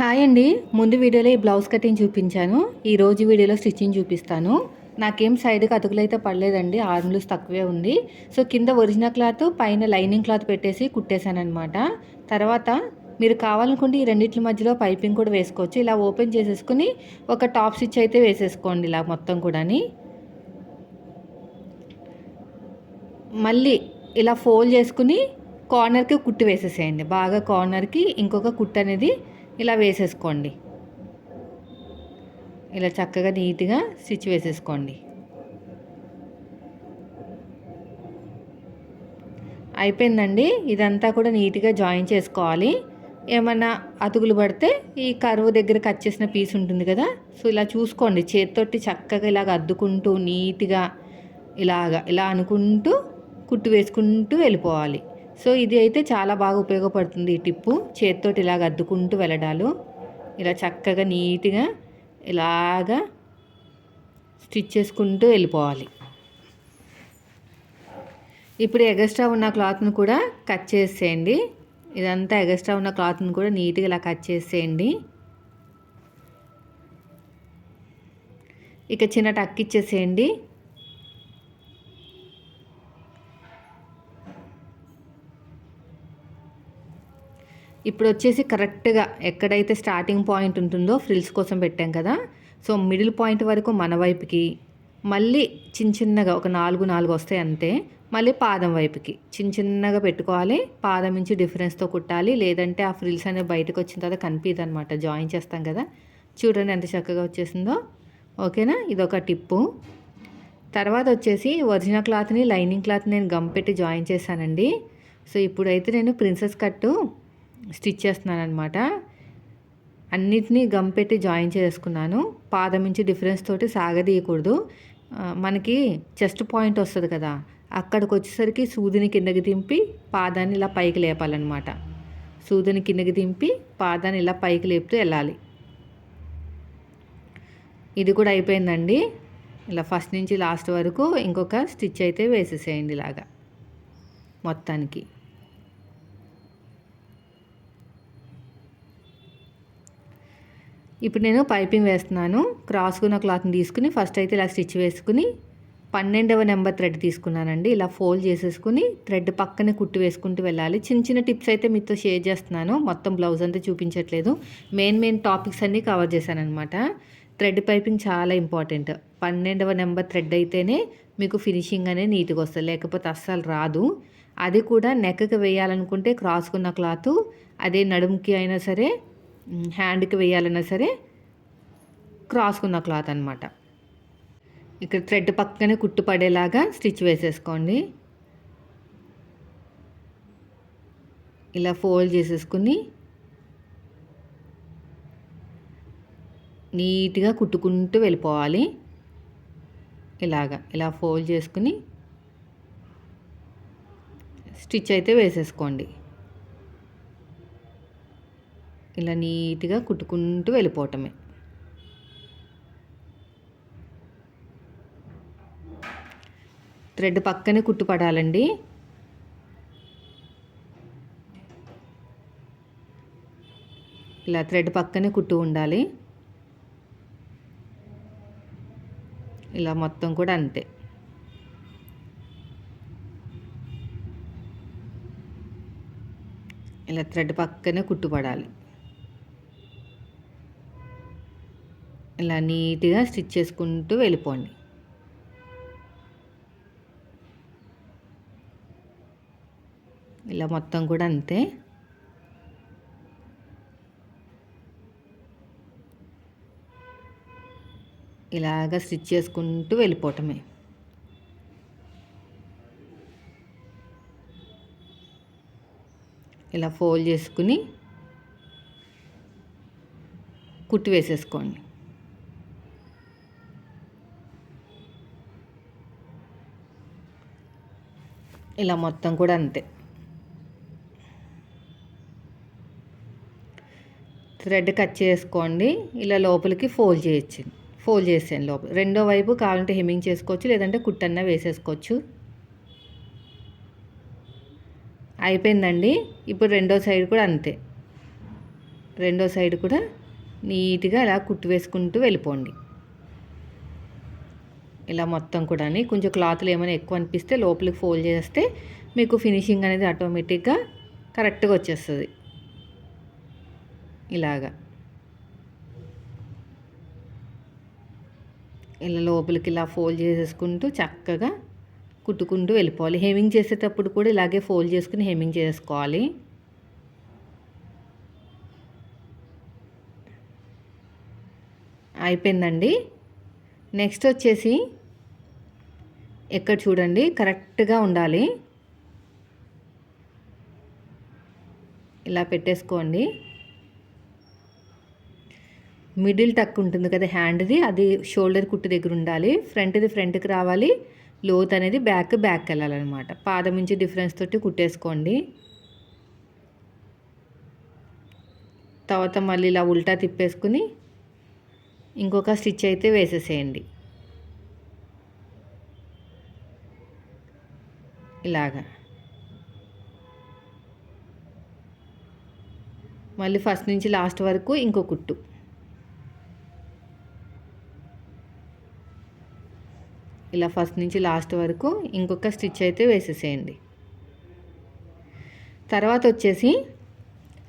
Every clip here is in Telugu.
హాయ్ అండి. ముందు వీడియోలో ఈ బ్లౌజ్ కటింగ్ చూపించాను. ఈ రోజు వీడియోలో స్టిచ్చింగ్ చూపిస్తాను. నాకేం సైడ్కి అతుకులు అయితే పడలేదండి. ఆర్మ్లూస్ తక్కువే ఉంది. సో కింద ఒరిజినల్ క్లాత్ పైన లైనింగ్ క్లాత్ పెట్టేసి కుట్టేశానమాట తర్వాత మీరు కావాలనుకుంటే ఈ రెండింటి మధ్యలో పైపింగ్ కూడా వేసుకోవచ్చు. ఇలా ఓపెన్ చేసేసుకుని ఒక టాప్ స్టిచ్ అయితే వేసేసుకోండి ఇలా మొత్తం కూడాని. మళ్ళీ ఇలా ఫోల్డ్ చేసుకుని కార్నర్కి కుట్టి వేసేసేయండి. బాగా కార్నర్కి ఇంకొక కుట్టు అనేది ఇలా వేసేసుకోండి. ఇలా చక్కగా నీట్గా స్టిచ్ వేసేసుకోండి. అయిపోయిందండి. ఇదంతా కూడా నీట్గా జాయిన్ చేసుకోవాలి. ఏమన్నా అతుకులు పడితే ఈ కరువు దగ్గర కట్ చేసిన పీస్ ఉంటుంది కదా సో ఇలా చూసుకోండి. చేతితోటి చక్కగా ఇలాగ అద్దుకుంటూ నీట్గా ఇలాగా ఇలా అనుకుంటూ కుట్టు వేసుకుంటూ వెళ్ళిపోవాలి. సో ఇది అయితే చాలా బాగా ఉపయోగపడుతుంది ఈ టిప్పు. చేతితోటి ఇలాగ అద్దుకుంటూ వెళ్ళడాలు. ఇలా చక్కగా నీట్గా ఇలాగా స్టిచ్ చేసుకుంటూ వెళ్ళిపోవాలి. ఇప్పుడు ఎగస్ట్రా ఉన్న క్లాత్ను కూడా కట్ చేసేయండి. ఇదంతా ఎగస్ట్రా ఉన్న క్లాత్ను కూడా నీట్గా ఇలా కట్ చేసేయండి. ఇక చిన్న టక్ ఇచ్చేసేయండి. ఇప్పుడు వచ్చేసి కరెక్ట్గా ఎక్కడైతే స్టార్టింగ్ పాయింట్ ఉంటుందో ఫ్రిల్స్ కోసం పెట్టాం కదా సో మిడిల్ పాయింట్ వరకు మన వైపుకి మళ్ళీ చిన్న చిన్నగా ఒక నాలుగు నాలుగు వస్తాయి అంతే మళ్ళీ పాదం వైపుకి. చిన్న చిన్నగా పెట్టుకోవాలి పాదం నుంచి డిఫరెన్స్తో కుట్టాలి లేదంటే ఆ ఫ్రిల్స్ అనేవి బయటకు వచ్చిన తర్వాత కనిపించదు అనమాట జాయిన్ చేస్తాం కదా. చూడండి ఎంత చక్కగా వచ్చేసిందో. ఓకేనా? ఇదొక టిప్పు. తర్వాత వచ్చేసి ఒరిజినల్ క్లాత్ని లైనింగ్ క్లాత్ నేను గమ్ పెట్టి జాయిన్ చేశానండి. సో ఇప్పుడైతే నేను ప్రిన్సెస్ కట్టు స్టిచ్ చేస్తున్నాను అనమాట అన్నిటినీ గమ్ పెట్టి జాయిన్ చేసుకున్నాను. పాదం నుంచి డిఫరెన్స్ తోటి సాగదీయకూడదు. మనకి చెస్ట్ పాయింట్ వస్తుంది కదా అక్కడికి వచ్చేసరికి సూదిని కిందకి దింపి పాదాన్ని ఇలా పైకి లేపాలన్నమాట. సూదిని కిందకి దింపి పాదాన్ని ఇలా పైకి లేపుతూ వెళ్ళాలి. ఇది కూడా అయిపోయిందండి. ఇలా ఫస్ట్ నుంచి లాస్ట్ వరకు ఇంకొక స్టిచ్ అయితే వేసేసేయండి ఇలాగా. మొత్తానికి. ఇప్పుడు నేను పైపింగ్ వేస్తున్నాను. క్రాస్కున్న క్లాత్ని తీసుకుని ఫస్ట్ అయితే ఇలా స్టిచ్ వేసుకుని పన్నెండవ నెంబర్ థ్రెడ్ తీసుకున్నానండి. ఇలా ఫోల్డ్ చేసేసుకుని థ్రెడ్ పక్కనే కుట్టి వేసుకుంటూ వెళ్ళాలి. చిన్న చిన్న టిప్స్ అయితే మీతో షేర్ చేస్తున్నాను. మొత్తం బ్లౌజ్ అంతా చూపించట్లేదు. మెయిన్ మెయిన్ టాపిక్స్ అన్నీ కవర్ చేశానమాట థ్రెడ్ పైపింగ్ చాలా ఇంపార్టెంట్. పన్నెండవ నెంబర్ థ్రెడ్ అయితేనే మీకు ఫినిషింగ్ అనేది నీట్గా వస్తుంది. లేకపోతే అస్సలు రాదు. అది కూడా నెక్కకి వేయాలనుకుంటే క్రాస్కున్న క్లాత్ అదే నడుముకి అయినా సరే హ్యాండ్కి వేయాలన్నా సరే క్రాస్కున్న క్లాత్ అనమాట ఇక్కడ థ్రెడ్ పక్కనే కుట్టు పడేలాగా స్టిచ్ వేసేసుకోండి. ఇలా ఫోల్డ్ చేసేసుకుని నీట్గా కుట్టుకుంటూ వెళ్ళిపోవాలి. ఇలాగా ఇలా ఫోల్డ్ చేసుకుని స్టిచ్ అయితే వేసేసుకోండి. ఇలా నీట్గా కుట్టుకుంటూ వెళ్ళిపోవటమే. థ్రెడ్ పక్కనే కుట్టు పడాలండి ఇలా థ్రెడ్ పక్కనే కుట్టు ఉండాలి. ఇలా మొత్తం కూడా అంతే. ఇలా థ్రెడ్ పక్కనే కుట్టుపడాలి. ఇలా నీట్గా స్టిచ్ చేసుకుంటూ వెళ్ళిపోండి. ఇలా మొత్తం కూడా అంతే. ఇలాగ స్టిచ్ చేసుకుంటూ వెళ్ళిపోవటమే. ఇలా ఫోల్డ్ చేసుకుని కుట్టి వేసేసుకోండి. ఇలా మొత్తం కూడా అంతే. థ్రెడ్ కట్ చేసుకోండి. ఇలా లోపలికి ఫోల్డ్ చేయొచ్చు. ఫోల్డ్ చేసాను లోపల. రెండో వైపు కావాలంటే హెమ్మింగ్ చేసుకోవచ్చు లేదంటే కుట్టన్న వేసేసుకోవచ్చు. అయిపోయిందండి. ఇప్పుడు రెండో సైడ్ కూడా అంతే. రెండో సైడ్ కూడా నీట్గా ఇలా కుట్టు వేసుకుంటూ వెళ్ళిపోండి. ఇలా మొత్తం కూడా కొంచెం క్లాత్లు ఏమైనా ఎక్కువ అనిపిస్తే లోపలికి ఫోల్డ్ చేస్తే మీకు ఫినిషింగ్ అనేది ఆటోమేటిక్గా కరెక్ట్గా వచ్చేస్తుంది. ఇలాగా. ఇలా లోపలికి ఇలా ఫోల్డ్ చేసేసుకుంటూ చక్కగా కుట్టుకుంటూ వెళ్ళిపోవాలి. హెమింగ్ చేసేటప్పుడు కూడా ఇలాగే ఫోల్డ్ చేసుకుని హెమింగ్ చేసుకోవాలి. అయిపోయిందండి. నెక్స్ట్ వచ్చేసి ఎక్కడ చూడండి కరెక్ట్గా ఉండాలి. ఇలా పెట్టేసుకోండి. మిడిల్ టక్ ఉంటుంది కదా హ్యాండ్ది అది షోల్డర్ కుట్టు దగ్గర ఉండాలి. ఫ్రంట్ది ఫ్రంట్కి రావాలి. లోత్ అనేది బ్యాక్ బ్యాక్ వెళ్ళాలన్నమాట. పాదం నుంచి డిఫరెన్స్ తోటి కుట్టేసుకోండి. తర్వాత మళ్ళీ ఇలా ఉల్టా తిప్పేసుకుని ఇంకొక స్టిచ్ అయితే వేసేసేయండి. ఇలాగా. మళ్ళీ ఫస్ట్ నుంచి లాస్ట్ వరకు ఇంకో కుట్టు. ఇలా ఫస్ట్ నుంచి లాస్ట్ వరకు ఇంకొక స్టిచ్ అయితే వేసేసేయండి. తర్వాత వచ్చేసి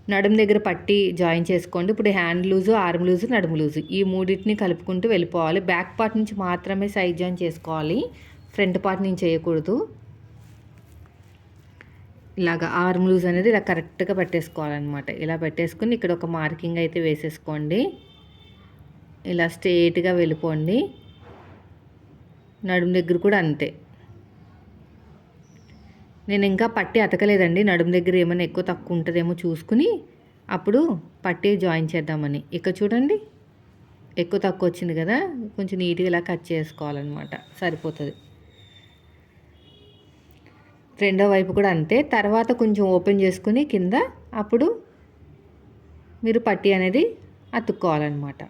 నడుము దగ్గర పట్టి జాయిన్ చేసుకోండి. ఇప్పుడు హ్యాండ్ లూజు ఆర్మ్ లూజు నడుము లూజు ఈ మూడింటిని కలుపుకుంటూ వెళ్ళిపోవాలి. బ్యాక్ పార్ట్ నుంచి మాత్రమే సైజ్ జాయిన్ చేసుకోవాలి. ఫ్రంట్ పార్ట్ నుంచి చేయకూడదు ఇలాగ ఆర్మ్ లూజ్ అనేది ఇలా కరెక్ట్గా పెట్టేసుకోవాలన్నమాట. ఇలా పెట్టేసుకుని ఇక్కడ ఒక మార్కింగ్ అయితే వేసేసుకోండి. ఇలా స్ట్రేట్గా వెళ్ళిపోండి. నడుము దగ్గర కూడా అంతే. నేను ఇంకా పట్టి అతకలేదండి. నడుము దగ్గర ఏమైనా ఎక్కువ తక్కువ ఉంటుందేమో చూసుకుని అప్పుడు పట్టి జాయిన్ చేద్దామని. ఇక్కడ చూడండి. ఎక్కువ తక్కువ వచ్చింది కదా. కొంచెం నీట్గా ఇలా కట్ చేసుకోవాలన్నమాట. సరిపోతుంది. రెండో వైపు కూడా అంతే. తర్వాత కొంచెం ఓపెన్ చేసుకుని కింద అప్పుడు మీరు పట్టి అనేది అతుక్కోవాలన్నమాట.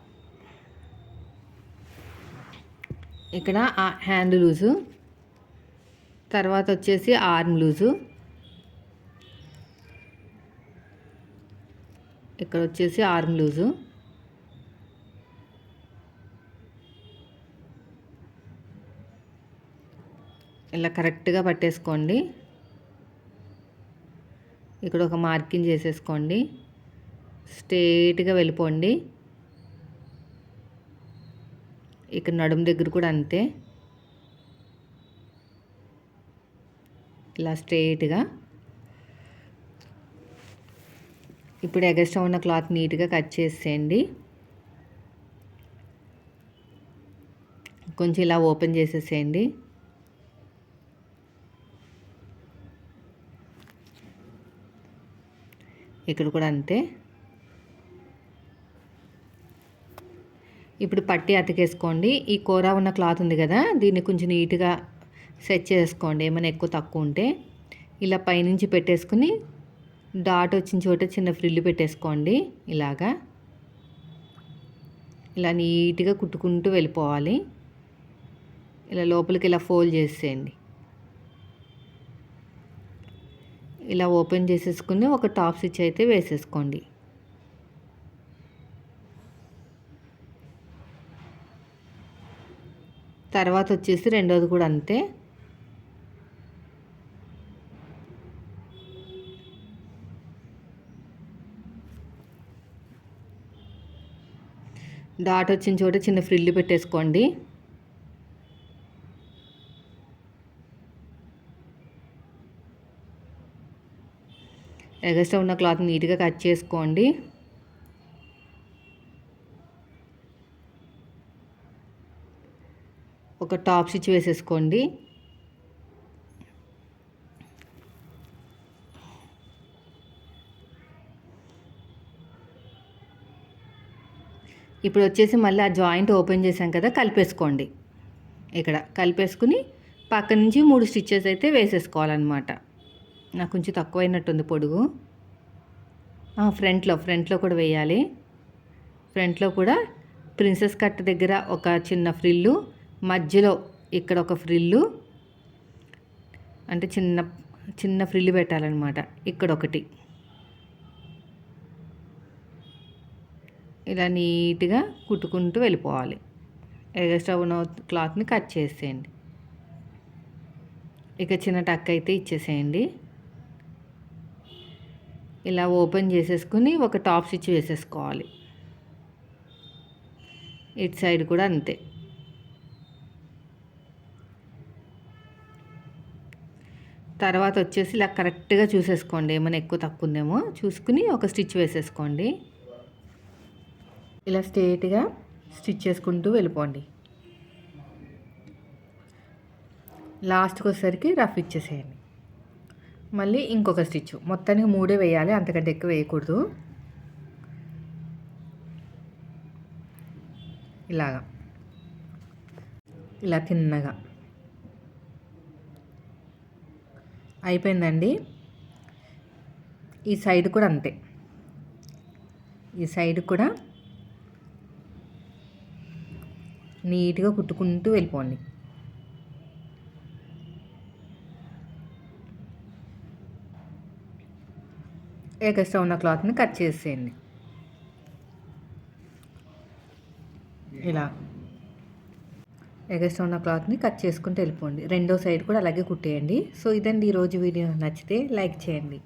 ఇక్కడ హ్యాండ్ లూజు. తర్వాత వచ్చేసి ఆర్మ్ లూజు. ఇక్కడ వచ్చేసి ఆర్మ్ లూజు. ఇలా కరెక్ట్గా పట్టేసుకోండి. ఇక్కడ ఒక మార్కింగ్ చేసేసుకోండి. స్ట్రేట్గా వెళ్ళిపోండి. ఇక్కడ నడుము దగ్గర కూడా అంతే. ఇలా స్ట్రేట్గా. ఇప్పుడు ఎగస్ట్రా ఉన్న క్లాత్ నీట్గా కట్ చేసేయండి. కొంచెం ఇలా ఓపెన్ చేసేసేయండి. ఇక్కడ కూడా అంతే. ఇప్పుడు పట్టి అతికేసుకోండి. ఈ కూర ఉన్న క్లాత్ ఉంది కదా దీన్ని కొంచెం నీట్గా సెట్ చేసుకోండి. ఏమైనా ఎక్కువ తక్కువ ఉంటే ఇలా పైనుంచి పెట్టేసుకుని డాట్ వచ్చిన చోట చిన్న ఫ్రిల్లు పెట్టేసుకోండి. ఇలాగా. ఇలా నీట్గా కుట్టుకుంటూ వెళ్ళిపోవాలి. ఇలా లోపలికి ఇలా ఫోల్డ్ చేసేయండి. ఇలా ఓపెన్ చేసేసుకుని ఒక టాప్ స్టిచ్ అయితే వేసేసుకోండి. తర్వాత వచ్చేసి రెండోది కూడా అంతే. డాట్ వచ్చిన చోట చిన్న ఫ్రిల్లు పెట్టేసుకోండి. ఎగస్ట్రా ఉన్న క్లాత్ నీట్గా కట్ చేసుకోండి. ఒక టాప్ స్టిచ్ వేసేసుకోండి. ఇప్పుడు వచ్చేసి మళ్ళీ ఆ జాయింట్ ఓపెన్ చేసాం కదా కలిపేసుకోండి. ఇక్కడ కలిపేసుకుని పక్క నుంచి మూడు స్టిచ్చెస్ అయితే వేసేసుకోవాలన్నమాట. నాకు కొంచెం తక్కువైనట్టుంది పొడుగు. ఫ్రంట్లో ఫ్రంట్లో కూడా వేయాలి. ఫ్రంట్లో కూడా ప్రిన్సెస్ కట్ దగ్గర ఒక చిన్న ఫ్రిల్లు మధ్యలో ఇక్కడ ఒక ఫ్రిల్లు అంటే చిన్న చిన్న ఫ్రిల్లు పెట్టాలన్నమాట ఇక్కడ ఒకటి. ఇలా నీట్గా కుట్టుకుంటూ వెళ్ళిపోవాలి. ఎగస్ట్రా ఉన్న క్లాత్ని కట్ చేసేయండి. ఇక చిన్న టక్ అయితే ఇచ్చేసేయండి. ఇలా ఓపెన్ చేసేసుకుని ఒక టాప్ స్టిచ్ వేసేసుకోవాలి. ఇటు సైడ్ కూడా అంతే. తర్వాత వచ్చేసి ఇలా కరెక్ట్గా చూసేసుకోండి. ఏమైనా ఎక్కువ తక్కువ ఉందేమో చూసుకుని ఒక స్టిచ్ వేసేసుకోండి. ఇలా స్ట్రేట్గా స్టిచ్ చేసుకుంటూ వెళ్ళిపోండి. లాస్ట్కి వచ్చేసరికి రఫ్ ఇచ్చేసేయండి. మళ్ళీ ఇంకొక స్టిచ్. మొత్తానికి మూడే వేయాలి అంతకంటే ఎక్కువ వేయకూడదు. ఇలాగా. ఇలా తిన్నగా. అయిపోయిందండి. ఈ సైడ్ కూడా అంతే. ఈ సైడ్ కూడా నీట్గా కుట్టుకుంటూ వెళ్ళిపోండి. ఎక్స్ట్రా ఉన్న క్లాత్ని కట్ చేసేయండి. ఇలా. ఎగస్ట్రా ఉన్న క్లాత్ని కట్ చేసుకుంటూ వెళ్ళిపోండి. రెండో సైడ్ కూడా అలాగే కుట్టేయండి. సో ఇదండి ఈరోజు వీడియో. నచ్చితే లైక్ చేయండి.